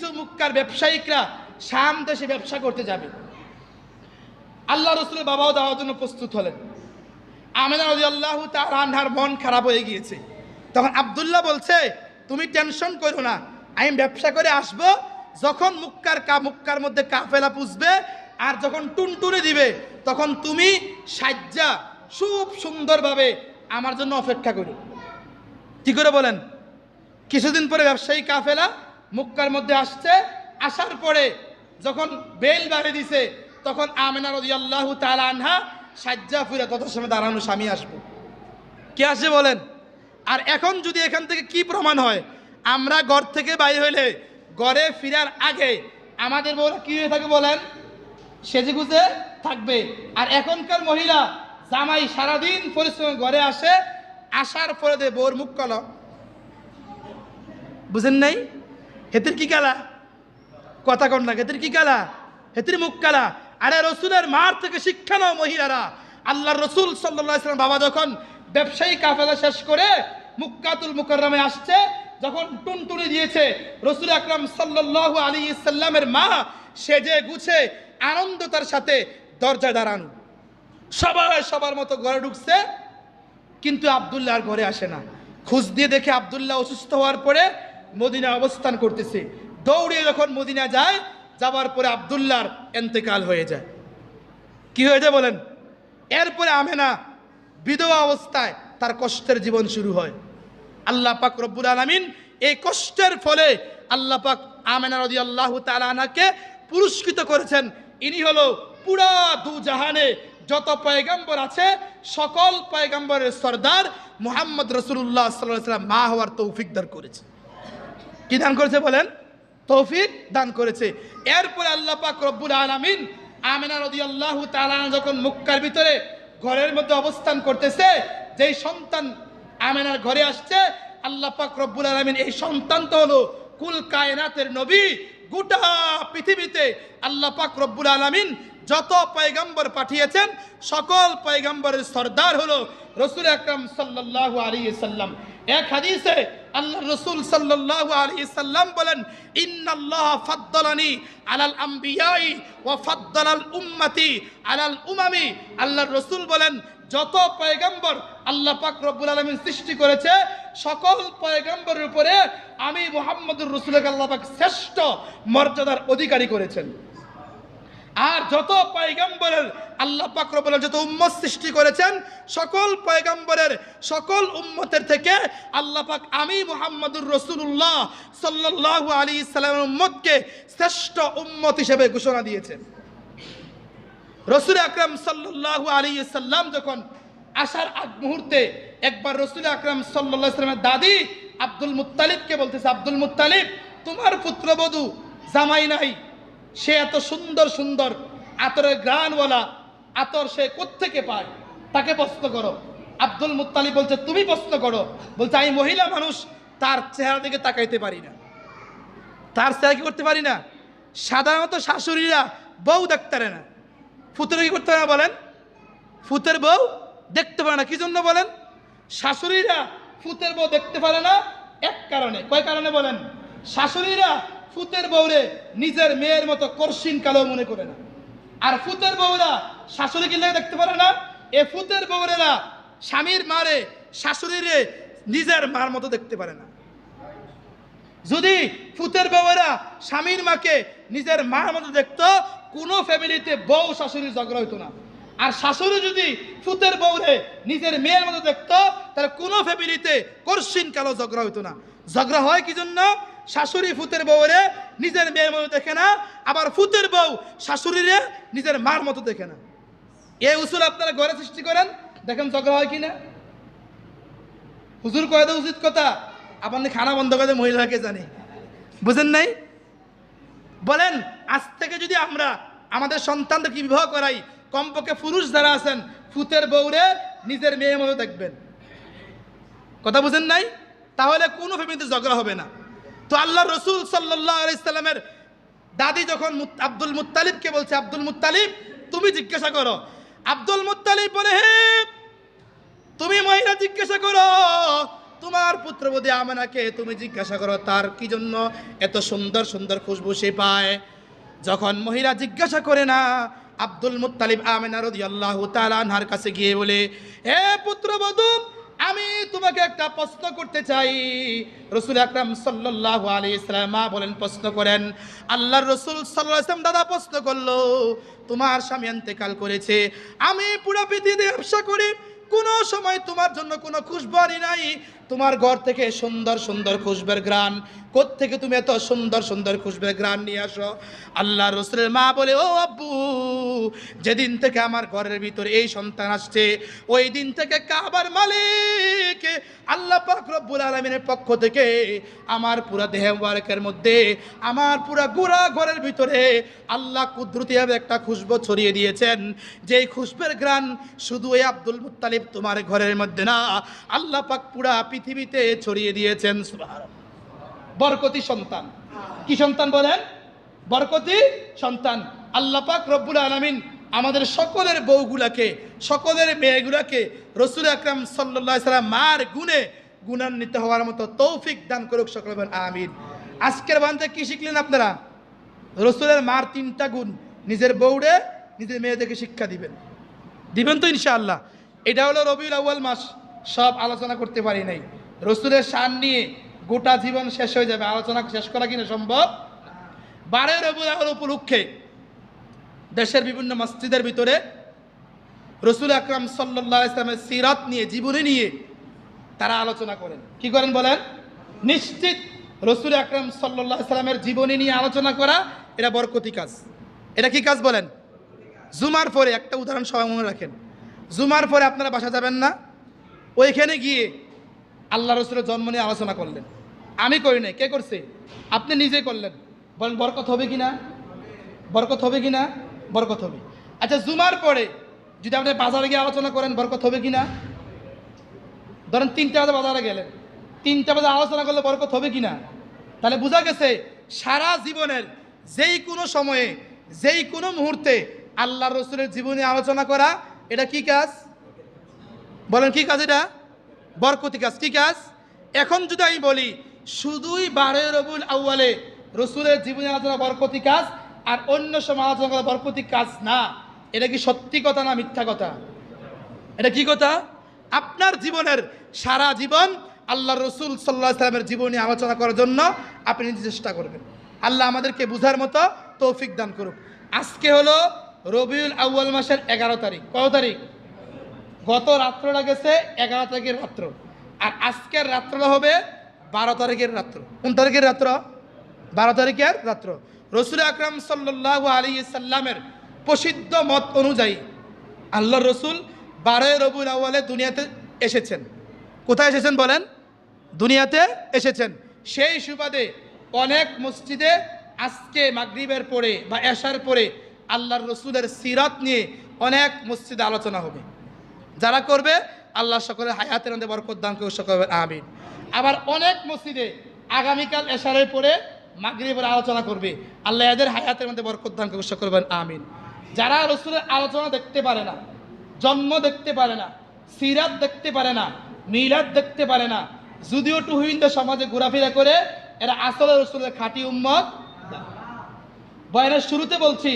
কিছু মুক্কার ব্যবসায়িকরা শাম দেশে ব্যবসা করতে যাবে। আল্লাহ রসুলের বাবাও দেওয়ার জন্য প্রস্তুত হলেন। আমেনা রদি আল্লাহ তার আন্ধার মন খারাপ হয়ে গিয়েছে। তখন আবদুল্লাহ বলছে, তুমি টেনশন করো না, আমি ব্যবসা করে আসব, যখন মুক্কার কা, মুক্কার মধ্যে কাফেলা পুষবে আর যখন টুনটুনে দিবে, তখন তুমি সাজ্জা, খুব সুন্দরভাবে আমার জন্য অপেক্ষা করো। কি করে বলেন? কিছুদিন পরে ব্যবসায়ী কাফেলা মুক্কার মধ্যে আসছে। আসার পরে যখন বেল বাড়ি দিছে, তখন আমেনা রদি আল্লাহ তালা আনহা সাজ্জা ফুরা তত সময় দাঁড়ানো স্বামী আসব। কে আসে বলেন? আর এখন যদি এখান থেকে কি প্রমাণ হয়? আমরা ঘর থেকে বাইরে হইলে ঘরে ফিরার আগে আমাদের বউরা কি হয়ে থাকে বলেন? সেজে গুজে থাকবে। আর এখনকার মহিলা জামাই সারাদিন পরিশ্রম ঘরে আসে, আসার পরে দে বউর মুখ কল। বুঝেন নাই? হেতির কি কালা? কথা কন না, হেতির কি কালা? হেতির মুখ কালা? আরে রসুলের মার থেকে শিক্ষা নাও মহিলারা। আল্লাহ রসুল সাল্লাম বাবা যখন ব্যবসায়ী কাফেলা শেষ করে মুক্কাতুল মুকরমে আসছে, যখন টুনটুনি দিয়েছে, রসুল আকরাম সাল্লাহ আলী সাল্লামের মা সেজে গুছে আনন্দতার সাথে দরজায় দাঁড়ানো। সবাই সবার মতো ঘরে ঢুকছে, কিন্তু আবদুল্লাহ আর ঘরে আসে না। খোঁজ দিয়ে দেখে আবদুল্লাহ অসুস্থ হওয়ার পরে মদিনা অবস্থান করতেছে। দৌড়ে যখন মদিনা যায় যাবার পরে আবদুল্লাহর এন্তেকাল হয়ে যায়। কি হয়ে যায় বলেন? এরপরে আমেনা বিধবা অবস্থায় তার কষ্টের জীবন শুরু হয়। আল্লাহ পাক রব্বুল আলমিন এই কষ্টের ফলে আল্লাহ পাক আমেনা রদি আল্লাহ তালানাকে পুরস্কৃত করেছেন। ইনি হলো পুরা দু জাহানে যত পয়গাম্বর আছে, সকল পয়গাম্বরের সর্দার মুহাম্মদ রসুল্লাহ সাল্লাম মা হওয়ার তৌফিক দান করেছে। কি দান করেছে বলেন? তৌফিক দান করেছে। এরপরে আল্লাহ পাক রব্বুল আলামিন আমিনা রাদিয়াল্লাহু তাআলা যখন মুক্কার ভিতরে ঘরের মধ্যে অবস্থান করতেছে, যেই সন্তান আমিনার ঘরে আসছে, আল্লাহ পাক রব্বুল আলামিন এই সন্তান তো হলো কুল কায়নাতের নবী। গোটা পৃথিবীতে আল্লাহ পাক রব্বুল আলামিন যত পয়গম্বর পাঠিয়েছেন, সকল পয়গম্বরের সর্দার হলো রসুল আকরাম সাল্লাল্লাহু আলাইহি সাল্লাম। এক হাদিসে আল্লাহ রসুল সাল্লাল্লাহু আলাইহি সাল্লাম বলেন, ইন্নাল্লাহ ফাদ্দালানি আলাল আম্বিয়াই ওয়া ফাদ্দালাল উম্মতি আলাল উমামি। আল্লাহর রসুল বলেন, যত পয়গম্বর আল্লাহ পাক রব্বুল আলামিন সৃষ্টি করেছে, সকল পয়গম্বরের উপরে আমি মোহাম্মদুর রসুলকে আল্লাহ পাক শ্রেষ্ঠ মর্যাদার অধিকারী করেছেন। আর যত পয়গম্বরের আল্লাহ পাক রব্বুল যত উম্মত সৃষ্টি করেছেন, সকল পয়গম্বরের সকল উম্মতের থেকে আল্লাহ পাক আমি মোহাম্মদুর রসুল্লাহ সাল্লাল্লাহু আলাইহি সাল্লামের উম্মতকে শ্রেষ্ঠ উম্মত হিসেবে ঘোষণা দিয়েছেন রসুল আকরাম সাল্লাল্লাহু আলী সাল্লাম যখন আসার আগ মুহূর্তে একবার রসুল আকরাম সাল্লামের দাদি আব্দুল মুত্তালিবকে বলতেছে, আব্দুল মুত্তালিব, তোমার পুত্রবধূ জামাই নাই সে এত সুন্দর সুন্দর আতরের গ্রানওয়ালা আতর সে কোত্থেকে পায়? তাকে প্রশ্ন করো। আব্দুল মুত্তালিব বলছে, তুমি প্রশ্ন করো। বলছে, আমি মহিলা মানুষ, তার চেহারা দিকে তাকাইতে পারি না। তার চেহারা কি করতে পারি না? সাধারণত শাশুড়িরা বউ দেখতে পারে না। ফুতের কি করতে পারে না বলেন? ফুতের বউ দেখতে পারে না। কি জন্য বলেন? শাশুড়িরা ফুতের বউ দেখতে পারে না, এক কারণে। কয় কারণে বলেন? শাশুড়িরা ফুতের বউরে নিজের মেয়ের মতো কর্ষিন কালো মনে করে না। আর ফুতের বউরা শাশুড়ি কিনলে দেখতে পারে না, এ ফুতের বউরেরা স্বামীর মারে, শাশুড়িরে নিজের মার মতো দেখতে পারে না। যদি ফুতের বউয়েরা স্বামীর মাকে নিজের মার মতো দেখতো, কোনো ফ্যামিলিতে বউ শাশুড়ির ঝগড়া হইতো না। আর শাশুড়ি যদি ফুতের বউরে নিজের মেয়ের মতো দেখতো, তাহলে কোনো ফ্যামিলিতে কর্ষিন কালো ঝগড়া হইতো না। ঝগড়া হয় কি জন্য? শাশুড়ি ফুতের বউরে নিজের মেয়ের মতো দেখে না, আবার ফুতের বউ শাশুড়িরে নিজের মার মতো দেখে না। এই উসুল আপনারা ঘরে সৃষ্টি করেন, দেখেন ঝগড়া হয় কি না হুজুর কয়ে উচিত কথা, আপনি খানা বন্ধ করে মহিলাকে জানি। বুঝেন নাই? বলেন, আজ থেকে যদি আমরা আমাদের সন্তানদেরকে বিবাহ করাই, কমপক্ষে পুরুষ যারা আছেন, ফুতের বউরে নিজের মেয়ের মতো দেখবেন। কথা বুঝেন নাই? তাহলে কোনো ফ্যামিলিতে ঝগড়া হবে না। তো আল্লাহ রসুল আলাইসাল্লামের দাদি যখন আব্দুল মুত্তালিবকে বলছে, আব্দুল মুতালিব তুমি জিজ্ঞাসা করো। আব্দুল মুতালিব বলে, হে, তুমি মহিলা, জিজ্ঞাসা করো। তোমার পুত্রবধূ আমেনাকে তুমি জিজ্ঞাসা করো, তার কি জন্য এত সুন্দর সুন্দর খুশবু সে পায়? যখন মহিলা জিজ্ঞাসা করে না, আব্দুল মুত্তালিব আমেনা রাদিয়াল্লাহু তাআলা আনহার কাছে গিয়ে বলে, হে পুত্রবধূ আমি তোমাকে একটা প্রশ্ন করতে চাই। রসুল আকরাম সাল্লাহ আলী মা বলেন, প্রশ্ন করেন আল্লাহ রসুল সাল্লাহ ইসলাম দাদা প্রশ্ন করল, তোমার স্বামী ইন্তেকাল করেছে, আমি পুরো পৃথিবীতে ব্যবসা করি কোনো সময় তোমার জন্য কোনো খুশবারই নাই। তোমার ঘর থেকে সুন্দর সুন্দর খুশবের গ্রান থেকে তুমি এত সুন্দর সুন্দর খুশবের গ্রান নিয়ে আসো? আল্লাহ রসুলের মা বলে, ও আব্বু, যেদিন থেকে আমার ঘরের ভিতরে এই সন্তান আসছে, ওই দিন থেকে কাবার মালিক পাক রব্বুল আলমিনের পক্ষ থেকে আমার পুরা দেহ মুবারকের মধ্যে, আমার পুরা গুড়া ঘরের ভিতরে আল্লাহ কুদরতিভাবে একটা খুশবু ছড়িয়ে দিয়েছেন। যেই খুশবের গ্রান শুধু এই আব্দুল মুত্তালিব তোমার ঘরের মধ্যে না, আল্লাহ পাক পুরা পৃথিবীতে ছড়িয়ে দিয়েছেন। বরকতি সন্তান। কি সন্তান বলেন? বরকতি সন্তান। আল্লাহ পাক রব্বুল আলমিন আমাদের সকলের বউগুলাকে, সকলের মেয়েগুলাকে রসুল আকরাম সাল্লাহ সাল্লাম মার গুণে গুণান্বিত হওয়ার মতো তৌফিক দান করুক সকল আমিন। আজকের বান্ধে কি শিখলেন আপনারা? রসুলের মার তিনটা গুণ, নিজের বউরে, নিজের মেয়েদেরকে শিক্ষা দিবেন। দিবেন তো ইনশাআল্লাহ। এটা হলো রবিউল আউ্য়াল মাস, সব আলোচনা করতে পারি নাই। রসুলের শান নিয়ে গোটা জীবন শেষ হয়ে যাবে। আলোচনা শেষ করা কিনা সম্ভব? বারে রবিউল আউ্য়াল উপলক্ষে দেশের বিভিন্ন মসজিদের ভিতরে রসুল আকরাম সাল্লাহ ইসলামের সিরাত নিয়ে, জীবনী নিয়ে তারা আলোচনা করেন। কি করেন বলেন? নিশ্চিত রসুল আকরাম সাল্লাহ ইসলামের জীবনী নিয়ে আলোচনা করা এটা বরকতি কাজ। এটা কি কাজ বলেন? জুমার পরে একটা উদাহরণ সবাই মনে রাখেন। জুমার পরে আপনারা বাসা যাবেন না? ওইখানে গিয়ে আল্লাহ রসুলের জন্ম নিয়ে আলোচনা করলেন। আমি করি নাই, কে করছে? আপনি নিজেই করলেন। বলেন, বরকত হবে কি না বরকত হবে কি না বরকত হবে। আচ্ছা জুমার পরে যদি আপনি বাজারে গিয়ে আলোচনা করেন, বরকত হবে কি না ধরেন তিনটা বাজে বাজারে গেলেন। তিনটা বাজে আলোচনা করলে বরকত হবে কি না তাহলে বোঝা গেছে সারা জীবনের যেই কোনো সময়ে, যেই কোনো মুহূর্তে আল্লাহ রসুলের জীবনী আলোচনা করা, এটা কি কাজ? বলেন কি কাজ এটা? বরকতি কাজ। কি কাজ? এখন যদি আমি বলি, শুধুই বারে রবুল আউ্বালে রসুলের জীবনী আলোচনা বরকতি কাজ, আর অন্য সময় আলোচনা করা বরকতি কাজ না, এটা কি সত্যি কথা না মিথ্যা কথা? এটা কি কথা? আপনার জীবনের সারা জীবন আল্লাহ রসুল সাল্লাহ সাল্লামের জীবনী আলোচনা করার জন্য আপনি নিজে চেষ্টা করবেন। আল্লাহ আমাদেরকে বুঝার মতো তৌফিক দান করুক। আজকে হলো রবিউল আউ্য়াল মাসের এগারো তারিখ। কত তারিখ? গত রাত্রটা গেছে এগারো তারিখের রাত্র। আর আজকের রাত্রটা হবে বারো তারিখের রাত্র। কোন তারিখের রাত্র? বারো তারিখের রাত্র। রসুল আকরাম সাল্লাহ আলী সাল্লামের প্রসিদ্ধ মত অনুযায়ী আল্লাহ রসুল বারোই রবুল আউ্বালে দুনিয়াতে এসেছেন। কোথায় এসেছেন বলেন? দুনিয়াতে এসেছেন। সেই সুবাদে অনেক মসজিদে আজকে মাগরিবের পরে বা এশার পরে আল্লাহর রসুলের সিরাত নিয়ে অনেক মসজিদে আলোচনা হবে। যারা করবে, আল্লাহ সকলের হায়াতের মধ্যে বরকত দান করে সকল আমিন। আবার অনেক মসজিদে আগামীকাল এশারের পরে মাগরিবের আলোচনা করবে। আল্লাহ এদের হায়াতের মধ্যে বরকত দান করে সকল আমিন। যারা রসুলের আলোচনা দেখতে পারে না জন্ম দেখতে পারে না সিরাত দেখতে পারে না মিলাদ দেখতে পারে না। যদিও টুহিন্দে সমাজে ঘোরাফেরা করে এরা আসলে রসুলের খাঁটি উম্মত বয়নের শুরুতে বলছি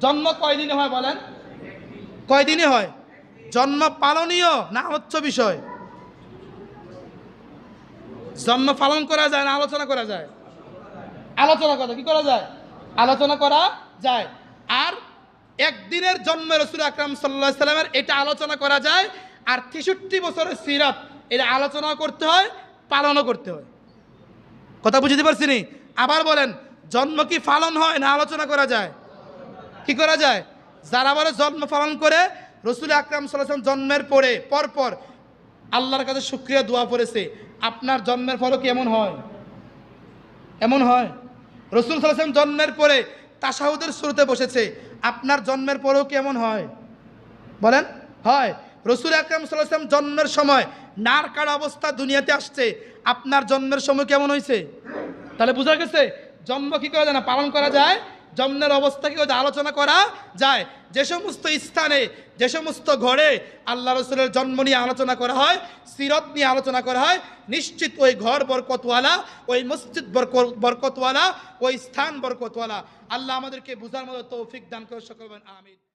জন্ম কয়দিনে হয় বলেন? কয়দিনে হয়? জন্ম পালনীয় না আলোচ্য বিষয়? জন্ম পালন করা যায় না আলোচনা করা যায়? আলোচনা করা কি করা যায়? আলোচনা করা যায়। আর একদিনের জন্ম রসুল আকরাম সাল্লাহ সাল্লামের এটা আলোচনা করা যায়, আর তেষট্টি বছরের সিরাত এটা আলোচনা করতে হয়, পালনও করতে হয়। কথা বুঝতে পারছি নি? আবার বলেন, জন্ম কি পালন হয় না আলোচনা করা যায়? কি করা যায়? যারা বলে জন্ম পালন করে, রসুল আকরাম সাল্লাম জন্মের পরে, পরপর আল্লাহর কাছে শুক্রিয়া দোয়া পড়েছে আপনার জন্মের ফলও কি এমন হয়? এমন হয়। রসুল সাল্লাম জন্মের পরে তাসাহুদের শুরুতে বসেছে আপনার জন্মের পরেও কেমন হয়? বলেন, হয়। রসুল আকরাম সাল্লাম জন্মের সময় নার কাড়া অবস্থা দুনিয়াতে আসছে। আপনার জন্মের সময় কেমন হয়েছে তাহলে বোঝা গেছে, জন্ম কি করা যায় না, পালন করা যায়? জন্মের অবস্থাকেও আলোচনা করা যায়? যে সমস্ত স্থানে, যে সমস্ত ঘরে আল্লাহ রসুলের জন্ম নিয়ে আলোচনা করা হয়, সিরত নিয়ে আলোচনা করা হয়, নিশ্চিত ওই ঘর বরকতওয়ালা, ওই মসজিদ বরক- বরকতওয়ালা, ওই স্থান বরকতওয়ালা। আল্লাহ আমাদেরকে বোঝার মতো তৌফিক দান করে সকল আমিন।